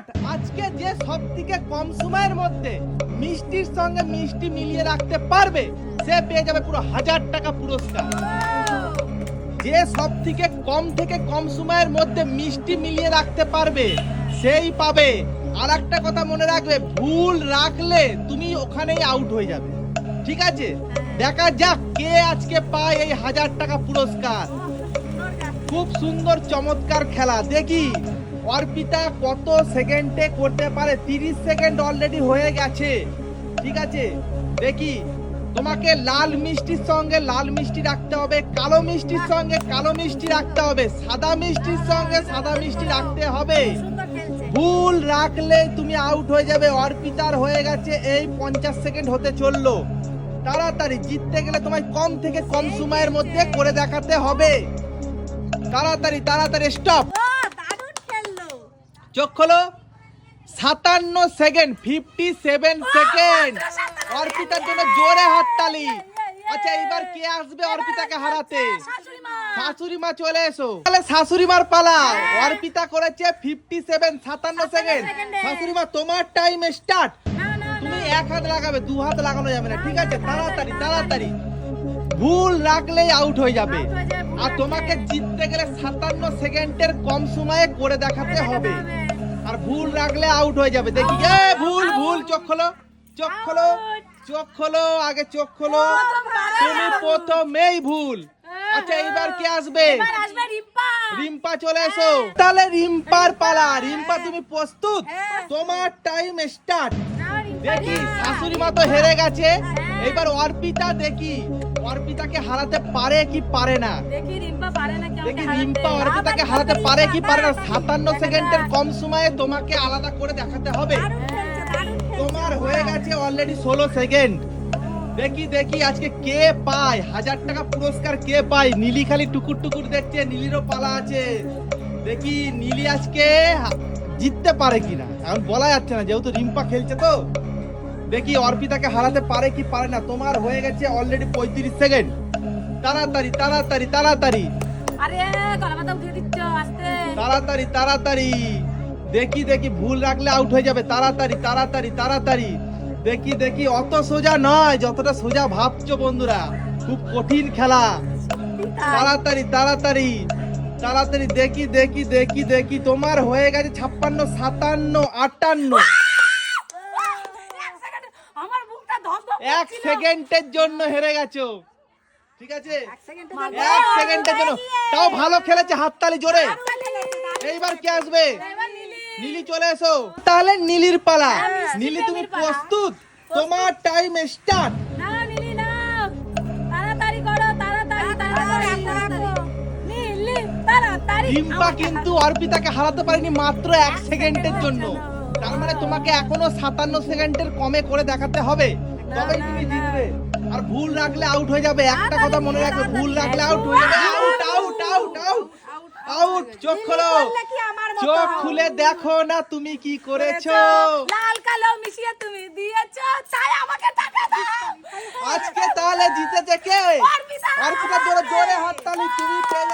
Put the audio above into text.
Start আজকে যে সব কম সময়ের মধ্যে মিষ্টির সঙ্গে মিষ্টি মিলিয়ে রাখতে পারবে, সে পেয়ে যাবে পুরো হাজার টাকা পুরস্কার। যে সব থেকে কম থেকে কম সময়ের মধ্যে মিষ্টি মিলিয়ে রাখতে পারবে, সেই পাবে। আর একটা কথা মনে রাখবে, ভুল রাখলে তুমি ওখানেই আউট হয়ে যাবে। ঠিক আছে? দেখা যাক কে আজকে পায় এই হাজার টাকা পুরস্কার। খুব সুন্দর, চমৎকার খেলা। দেখি অর্পিতা কত সেকেন্ডে করতে পারে? তিরিশ সেকেন্ড অলরেডি হয়ে গেছে। ঠিক আছে? দেখি। তোমাকে লাল মিষ্টির সঙ্গে লাল মিষ্টি রাখতে হবে, কালো মিষ্টির সঙ্গে কালো মিষ্টি রাখতে হবে, সাদা মিষ্টির সঙ্গে সাদা মিষ্টি রাখতে হবে। ভুল রাখলে তুমি আউট হয়ে যাবে। অর্পিতার হয়ে গেছে, এই পঞ্চাশ সেকেন্ড হতে চলল। তাড়াতাড়ি জিততে গেলে তোমায় কম থেকে কম সময়ের মধ্যে করে দেখাতে হবে। তাড়াতাড়ি তাড়াতাড়ি স্টপ চোখ খোলো। সাতান্ন সেকেন্ড ফিফটি সেভেন সেকেন্ড। অর্পিতার জন্য জোরে হাততালি। আচ্ছা এবার কে আসবে অর্পিতাকে হারাতে? শাশুড়ি মা চলে এসো। তাহলে শাশুড়ি মার পালা অর্পিতা করেছে ফিফটি সেভেন সাতান্ন সেকেন্ড। শাশুড়ি মা তোমার টাইম স্টার্ট তুমি এক হাত লাগাবে দু হাত লাগানো যাবে না। ঠিক আছে? তাড়াতাড়ি তাড়াতাড়ি। ভুল রাখলেই আউট হয়ে যাবে। আর তোমাকে জিততে গেলে সাতান্ন সেকেন্ডের কম সময়ে করে দেখাতে হবে। আর ভুল রাখলে আউট হয়ে যাবে। দেখি এ ভুল ভুল চোখ খোলো চোখ খোলো চোখ খোলো আগে চোখ খোলো। তুমি প্রথমেই ভুল। আচ্ছা এইবার কে আসবে? রিম্পা। চলে এসো। তাহলে রিম্পার পালা। রিম্পা তুমি প্রস্তুত? তোমার টাইম স্টার্ট দেখি শাশুড়ি মা তো হেরে গেছে। এবার অর্পিতা দেখি। অর্পিতাকে হারাতে পারে কি পারে না? দেখি রিম্পা পারে না কেউ দেখি রিম্পা অর্পিতাকে হারাতে পারে কি পারে না? সাতান্ন সেকেন্ডের কম সময়ে তোমাকে আলাদা করে দেখাতে হবে। তোমার হয়ে গেছে অলরেডি ষোলো সেকেন্ড। দেখি দেখি আজকে কে পায়? হাজার টাকা পুরস্কার কে পায়? নীলি খালি টুকুর টুকুর দেখছে নীলিরও পালা আছে। দেখি নীলি আজকে জিততে পারে কিনা? এখন বলা যাচ্ছে না যেহেতু রিম্পা খেলছে তো। দেখি অর্পিতাকে হারাতে পারে কি পারে না। তোমার হয়ে গেছে অলরেডি পঁয়ত্রিশ সেকেন্ড তাড়াতাড়ি তাড়াতাড়ি তাড়াতাড়ি। আরে গলা উঠিয়ে দিচ্ছ আস্তে। তাড়াতাড়ি তাড়াতাড়ি। দেখি দেখি ভুল রাখলে আউট হয়ে যাবে। তাড়াতাড়ি তাড়াতাড়ি তাড়াতাড়ি। দেখি দেখি অত সোজা নয় যতটা সোজা ভাবছ বন্ধুরা। খুব কঠিন খেলা। তাড়াতাড়ি তাড়াতাড়ি। তাড়াতাড়ি দেখি দেখি দেখি দেখি। তোমার হয়ে গেছে ছাপ্পান্ন সাতান্ন আটান্ন। আমার বুকটা ধপ ধপ এক সেকেন্ডের জন্য হেরে গেছো। ঠিক আছে? এক সেকেন্ডের জন্য তাও ভালো খেলেছে হাততালি জোরে। এইবার কে আসবে? নীলি। চলে এসো। তাহলে নীলির পালা। নীলি তুমি প্রস্তুত? তোমার টাইম স্টার্ট না নীলি না। তাড়াতাড়ি করো তাড়াতাড়ি তাড়াতাড়ি নীলি তাড়াতাড়ি। কিন্তু অর্পিতাকে হারাতে পারেনি মাত্র এক সেকেন্ডের জন্য। তার মানে তোমাকে এখনও সাতান্ন সেকেন্ডের কমে করে দেখাতে হবে তবেই তুমি জিতবে আর ভুল রাখলে আউট হয়ে যাবে একটা কথা মনে রাখবে ভুল রাখলে আউট হয়ে যাবে out out out out out চোখ খোলো চোখ খুলে দেখো না তুমি কি করেছ লাল কালো মিশিয়ে তুমি দিয়েছ তাই আমাকে টাকা দাও আজকে তাহলে জিতেছে কে অর্পিতা! জোরে জোরে হাততালি তুমি পেয়ে